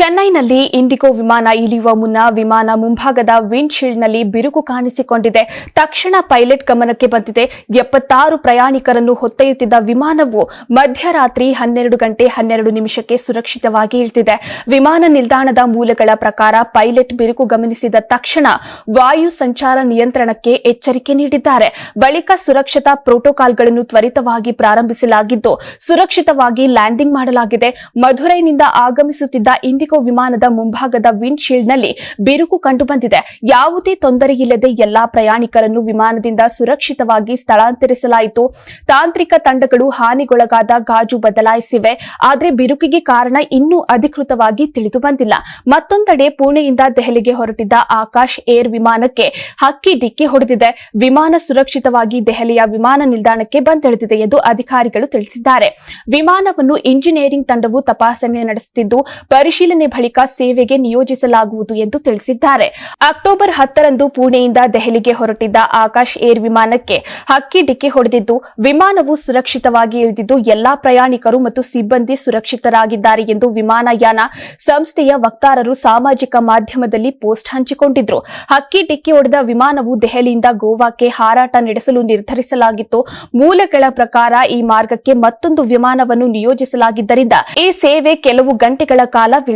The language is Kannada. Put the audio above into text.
ಚೆನ್ನೈನಲ್ಲಿ ಇಂಡಿಗೋ ವಿಮಾನ ಇಳಿಯುವ ಮುನ್ನ ವಿಮಾನ ಮುಂಭಾಗದ ವಿಂಡ್ಶೀಲ್ಡ್ನಲ್ಲಿ ಬಿರುಕು ಕಾಣಿಸಿಕೊಂಡಿದೆ. ತಕ್ಷಣ ಪೈಲಟ್ ಗಮನಕ್ಕೆ ಬಂದಿದೆ. ಎಪ್ಪತ್ತಾರು ಪ್ರಯಾಣಿಕರನ್ನು ಹೊತ್ತೊಯ್ಯುತ್ತಿದ್ದ ವಿಮಾನವು ಮಧ್ಯರಾತ್ರಿ ಹನ್ನೆರಡು ಗಂಟೆ ಹನ್ನೆರಡು ನಿಮಿಷಕ್ಕೆ ಸುರಕ್ಷಿತವಾಗಿ ಇಳಿದಿದೆ. ವಿಮಾನ ನಿಲ್ದಾಣದ ಮೂಲಗಳ ಪ್ರಕಾರ ಪೈಲಟ್ ಬಿರುಕು ಗಮನಿಸಿದ ತಕ್ಷಣ ವಾಯು ಸಂಚಾರ ನಿಯಂತ್ರಣಕ್ಕೆ ಎಚ್ಚರಿಕೆ ನೀಡಿದ್ದಾರೆ. ಬಳಿಕ ಸುರಕ್ಷತಾ ಪ್ರೋಟೋಕಾಲ್ಗಳನ್ನು ತ್ವರಿತವಾಗಿ ಪ್ರಾರಂಭಿಸಲಾಗಿದ್ದು, ಸುರಕ್ಷಿತವಾಗಿ ಲ್ಯಾಂಡಿಂಗ್ ಮಾಡಲಾಗಿದೆ. ಮಧುರೈನಿಂದ ಆಗಮಿಸುತ್ತಿದ್ದ ಇಂಡಿಗೋ ವಿಮಾನದ ಮುಂಭಾಗದ ವಿಂಡ್ಶೀಲ್ಡ್ನಲ್ಲಿ ಬಿರುಕು ಕಂಡುಬಂದಿದೆ. ಯಾವುದೇ ತೊಂದರೆಯಿಲ್ಲದೆ ಎಲ್ಲಾ ಪ್ರಯಾಣಿಕರನ್ನು ವಿಮಾನದಿಂದ ಸುರಕ್ಷಿತವಾಗಿ ಸ್ಥಳಾಂತರಿಸಲಾಯಿತು. ತಾಂತ್ರಿಕ ತಂಡಗಳು ಹಾನಿಗೊಳಗಾದ ಗಾಜು ಬದಲಾಯಿಸಿವೆ. ಆದರೆ ಬಿರುಕಿಗೆ ಕಾರಣ ಇನ್ನೂ ಅಧಿಕೃತವಾಗಿ ತಿಳಿದು ಬಂದಿಲ್ಲ ಮತ್ತೊಂದೆಡೆ ಪುಣೆಯಿಂದ ದೆಹಲಿಗೆ ಹೊರಟಿದ್ದ ಆಕಾಶ್ ಏರ್ ವಿಮಾನಕ್ಕೆ ಹಕ್ಕಿ ಡಿಕ್ಕಿ ಹೊಡೆದಿದೆ. ವಿಮಾನ ಸುರಕ್ಷಿತವಾಗಿ ದೆಹಲಿಯ ವಿಮಾನ ನಿಲ್ದಾಣಕ್ಕೆ ಬಂದಿಳಿದಿದೆ ಎಂದು ಅಧಿಕಾರಿಗಳು ತಿಳಿಸಿದ್ದಾರೆ. ವಿಮಾನವನ್ನು ಇಂಜಿನಿಯರಿಂಗ್ ತಂಡವು ತಪಾಸಣೆ ನಡೆಸುತ್ತಿದ್ದು, ಪರಿಶೀಲನೆ ಬಳಿಕ ಸೇವೆಗೆ ನಿಯೋಜಿಸಲಾಗುವುದು ಎಂದು ತಿಳಿಸಿದ್ದಾರೆ. ಅಕ್ಟೋಬರ್ ಹತ್ತರಂದು ಪುಣೆಯಿಂದ ದೆಹಲಿಗೆ ಹೊರಟಿದ್ದ ಆಕಾಶ್ ಏರ್ ವಿಮಾನಕ್ಕೆ ಹಕ್ಕಿ ಡಿಕ್ಕಿ ಹೊಡೆದಿದ್ದು, ವಿಮಾನವು ಸುರಕ್ಷಿತವಾಗಿ ಇಳಿದಿದ್ದು, ಎಲ್ಲಾ ಪ್ರಯಾಣಿಕರು ಮತ್ತು ಸಿಬ್ಬಂದಿ ಸುರಕ್ಷಿತರಾಗಿದ್ದಾರೆ ಎಂದು ವಿಮಾನಯಾನ ಸಂಸ್ಥೆಯ ವಕ್ತಾರರು ಸಾಮಾಜಿಕ ಮಾಧ್ಯಮದಲ್ಲಿ ಪೋಸ್ಟ್ ಹಂಚಿಕೊಂಡಿದ್ರು. ಹಕ್ಕಿ ಡಿಕ್ಕಿ ಹೊಡೆದ ವಿಮಾನವು ದೆಹಲಿಯಿಂದ ಗೋವಾಕ್ಕೆ ಹಾರಾಟ ನಡೆಸಲು ನಿರ್ಧರಿಸಲಾಗಿತ್ತು. ಮೂಲಗಳ ಪ್ರಕಾರ ಈ ಮಾರ್ಗಕ್ಕೆ ಮತ್ತೊಂದು ವಿಮಾನವನ್ನು ನಿಯೋಜಿಸಲಾಗಿದ್ದರಿಂದ ಈ ಸೇವೆ ಕೆಲವು ಗಂಟೆಗಳ ಕಾಲ